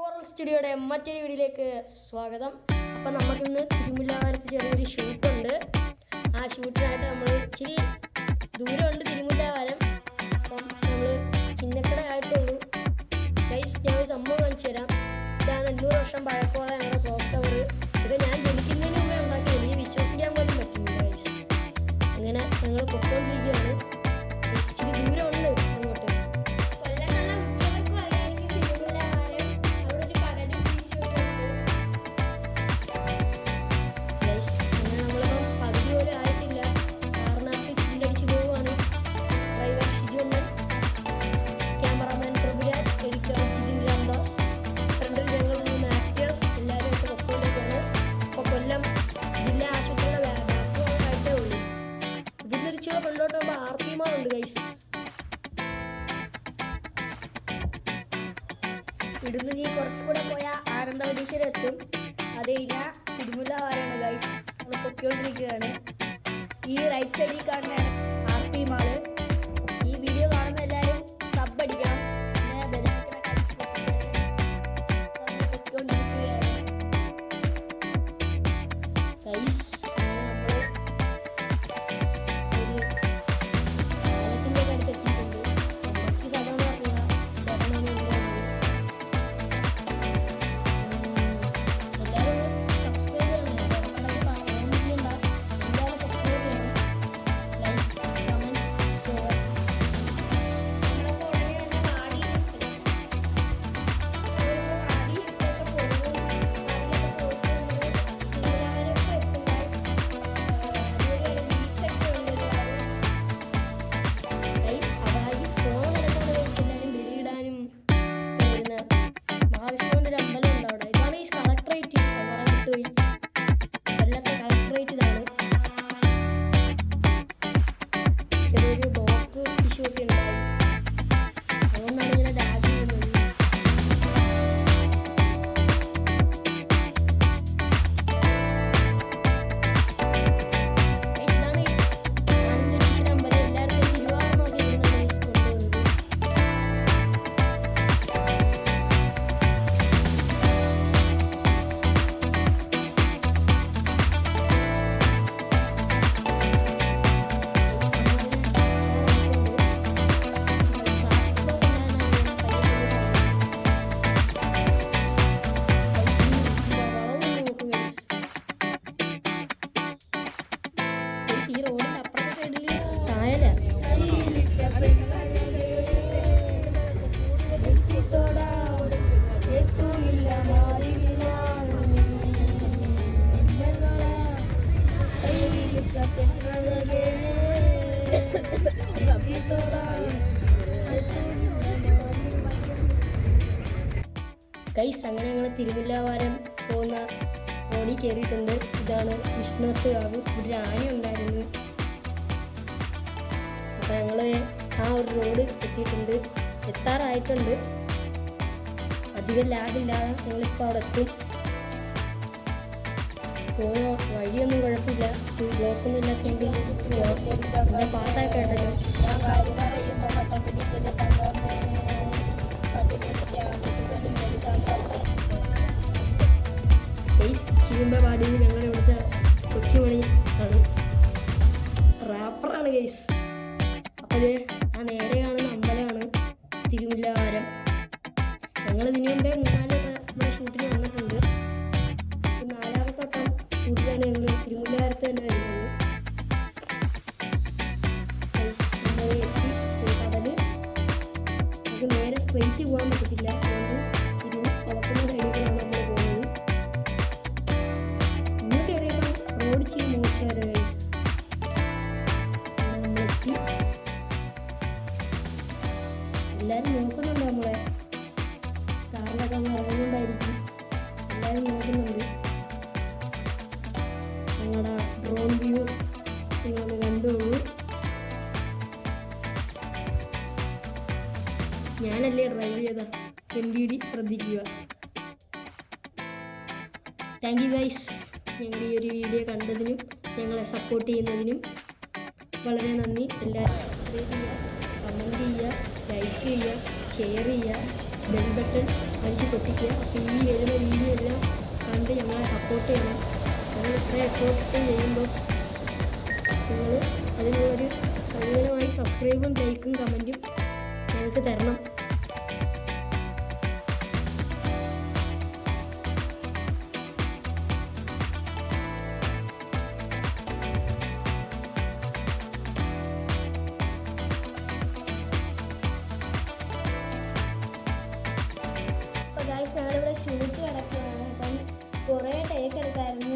Coral സ്റ്റുഡിയോയുടെ മറ്റൊരു വീഡിയോയിലേക്ക് സ്വാഗതം. അപ്പം നമുക്കിന്ന് തിരുമുല്ലാവാരത്ത് ചെറിയൊരു ഷൂട്ടുണ്ട് ആ ഷൂട്ടിനായിട്ട് നമ്മൾ ഇച്ചിരി ദൂരമുണ്ട് തിരിച്ചുള്ള ഫ്രണ്ടോട്ട് പോകുമ്പോൾ ആർ പി മാളുണ്ട് ഗൈസ് ഇവിടുന്ന് നീ കുറച്ചുകൂടെ പോയാൽ ആനന്ദവരീശ്വരം എത്തും. അതേയില്ല തിരുമുല്ല വാരാണ് ഗൈസ് നമ്മൾ പൊക്കിക്കൊണ്ടിരിക്കുകയാണ് ഈ റൈറ്റ് സൈഡിൽ കാണുന്ന ആർ subiendo. ഗൈസ് അങ്ങനെ ഞങ്ങൾ തിരുവല്ലാവാരം പോകുന്ന ഓടി കയറിയിട്ടുണ്ട്. ഇതാണ് വിഷ്ണുത്ത് കാവ് ഇവിടെ ആന ഉണ്ടായിരുന്നു. അപ്പോൾ ഞങ്ങൾ ആ ഒരു റോഡ് എത്തിയിട്ടുണ്ട്. എത്താറായിട്ടുണ്ട്. അധികം ലാഗില്ലാതെ ഞങ്ങളിപ്പോൾ അവിടെ എത്തും. പോകുന്ന വഴിയൊന്നും കുഴപ്പമില്ല. ബ്ലോക്കൊന്നും ഇല്ലാത്തതുകൊണ്ട് എന്റെ പാട്ടൊക്കെ കേട്ടല്ലോ ഗൈസ് ചീമ്പപാടി ഞങ്ങളുടെ ഇവിടുത്തെ കൊച്ചുമണി ആണ്. റാപ്പറാണ് ഗൈസ് അപ്പോൾ ആ നേരെ കാണുന്ന അമ്പലമാണ് തിരുമുല്ലാവാരം ഞങ്ങൾ ഇതിനു മുമ്പേ മൂന്നാൽ നമ്മുടെ ഷൂട്ടിന് വന്നിട്ടുണ്ട്. നാലാമത്തെ വട്ടം ഷൂട്ടിലാണ് ഞങ്ങൾ തിരുമുല്ലാവാരത്ത് തന്നെ വരുന്നത്. നേരെ സ്ട്രെയിറ്റ് പോകാൻ പറ്റത്തില്ല. മോശമായിരുന്നു ഗൈസ് എല്ലാവരും നോക്കുന്നുണ്ട് നമ്മളെ കാറിലൊക്കെ നമ്മൾ ഇറങ്ങുന്നുണ്ടായിരിക്കും എല്ലാവരും നോക്കുന്നുണ്ട് ഞങ്ങളുടെ ഡ്രോൺ വ്യൂ നിങ്ങളൊന്ന് കണ്ടുപോകൂ ഞാനല്ലേ ഡ്രൈവ് ചെയ്ത എം ബി ഡി ശ്രദ്ധിക്കുക താങ്ക് യു ഗൈസ് ഞങ്ങളുടെ ഈ ഒരു വീഡിയോ കണ്ടതിനും ഞങ്ങളെ സപ്പോർട്ട് ചെയ്യുന്നതിനും വളരെ നന്ദി. എല്ലാവരും ചെയ്യുക കമന്റ് ചെയ്യുക ലൈക്ക് ചെയ്യുക ഷെയർ ചെയ്യുക ബെൽ ബട്ടൺ അടിച്ച് പൊട്ടിക്കുക. അപ്പോൾ ഈ വരുന്ന വീഡിയോ എല്ലാം കണ്ട് ഞങ്ങളെ സപ്പോർട്ട് ചെയ്യണം. ഞങ്ങൾ ഇത്ര എഫോർട്ട് ചെയ്യുമ്പോൾ നിങ്ങൾ അതിനുള്ളൊരു സൗകര്യമായി സബ്സ്ക്രൈബും ലൈക്കും കമന്റും ഞങ്ങൾക്ക് തരണം. കേക്ക് എടുക്കായിരുന്നു